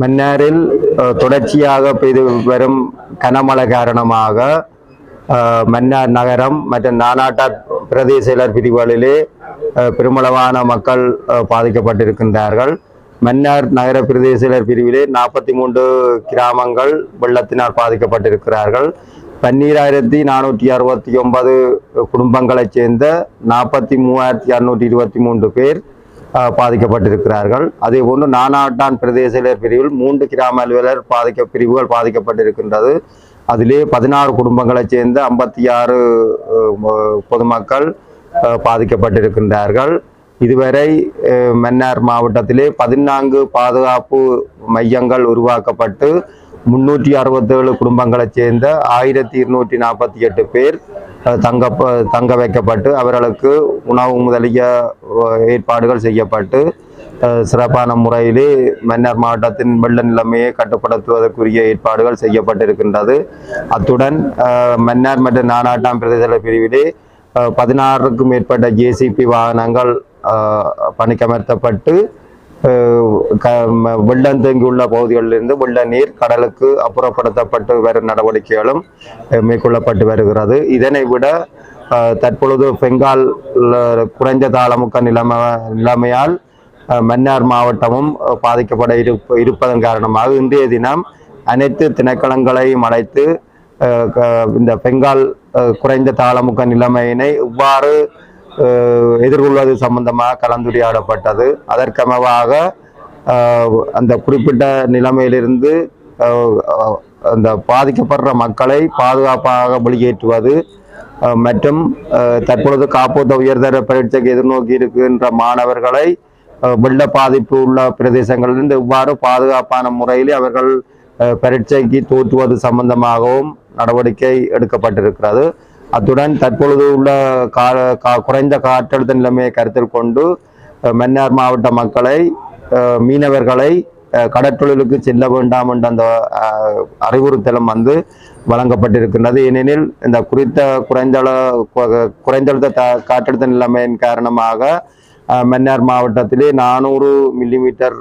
மன்னாரில் தொடர்ச்சியாக பெய்து வரும் கனமழை காரணமாக அஹ், மன்னார் நகரம் மற்றும் நானாட்டா பிரதேச செயலர் பிரிவுகளிலே பெருமளவான மக்கள் பாதிக்கப்பட்டிருக்கின்றார்கள். மன்னார் நகர பிரதேச செயலர் பிரிவிலே நாற்பத்தி மூன்று கிராமங்கள் வெள்ளத்தினால் பாதிக்கப்பட்டிருக்கிறார்கள். பன்னீராயிரத்தி நானூற்றி அறுபத்தி ஒன்பது குடும்பங்களைச் சேர்ந்த நாற்பத்தி மூவாயிரத்தி அறுநூற்றி இருபத்தி மூன்று பேர் பாதிக்கப்பட்டிருக்கிறார்கள். அதே போன்று நானாட்டான் பிரதேச பிரிவில் மூன்று கிராம அலுவலர் பாதிக்க பிரிவுகள் பாதிக்கப்பட்டிருக்கின்றது. அதிலே பதினாறு குடும்பங்களைச் சேர்ந்த ஐம்பத்தி ஆறு பொதுமக்கள் பாதிக்கப்பட்டிருக்கின்றார்கள். இதுவரை மன்னார் மாவட்டத்திலே பதினான்கு பாதுகாப்பு மையங்கள் உருவாக்கப்பட்டு முன்னூற்றி அறுபத்தேழு குடும்பங்களைச் சேர்ந்த ஆயிரத்தி இருநூற்றி நாற்பத்தி எட்டு பேர் தங்க தங்க வைக்கப்பட்டு அவர்களுக்கு உணவு முதலிய ஏற்பாடுகள் செய்யப்பட்டு சிறப்பான முறையிலே மன்னார் மாவட்டத்தின் வெள்ள நிலைமையை கட்டுப்படுத்துவதற்குரிய ஏற்பாடுகள் செய்யப்பட்டிருக்கின்றது. அத்துடன் மன்னார் மற்றும் நானாட்டாம் பிரதேச பிரிவிலே பதினாறுக்கும் மேற்பட்ட ஜேசிபி வாகனங்கள் பணிக்கமர்த்தப்பட்டு வெள்ளம் தேங்கியுள்ள பகுதிகளிலிருந்து வெள்ள நீர் கடலுக்கு அப்புறப்படுத்தப்பட்டு வரும் நடவடிக்கைகளும் மேற்கொள்ளப்பட்டு வருகிறது. இதனை விட தற்பொழுது பெங்கால் குறைந்த தாளமுக்க நிலைமை நிலைமையால் மன்னார் மாவட்டமும் பாதிக்கப்பட இருப்ப இருப்பதன் காரணமாக இன்றைய தினம் அனைத்து திணைக்களங்களையும் அழைத்து இந்த பெங்கால் குறைந்த தாளமுக்க நிலைமையினை இவ்வாறு எதிர்கொள்வது சம்பந்தமாக கலந்துரையாடப்பட்டது. அதற்கமவாக அந்த குறிப்பிட்ட நிலைமையிலிருந்து அந்த பாதிக்கப்படுற மக்களை பாதுகாப்பாக வெளியேற்றுவது மற்றும் தற்பொழுது காப்போத்த உயர்தர பரீட்சைக்கு எதிர்நோக்கி இருக்கின்ற மாணவர்களை வெள்ள பாதிப்பு உள்ள பிரதேசங்களிலிருந்து இவ்வாறு பாதுகாப்பான முறையில் அவர்கள் பரீட்சைக்கு தோற்றுவது சம்பந்தமாகவும் நடவடிக்கை எடுக்கப்பட்டிருக்கிறது. அத்துடன் தற்பொழுது உள்ள கா கா- குறைந்த காற்றழுத்த நிலைமையை கருத்தில் கொண்டு மன்னார் மாவட்ட மக்களை மீனவர்களை கடற்றொழிலுக்கு செல்ல வேண்டாம் என்ற அந்த அறிவுறுத்தலும் வந்து வழங்கப்பட்டிருக்கின்றது. ஏனெனில் இந்த குறித்த குறைந்தள குறைந்தழுத்த காற்றழுத்த நிலைமையின் காரணமாக மன்னார் மாவட்டத்திலே நானூறு மில்லிமீட்டர்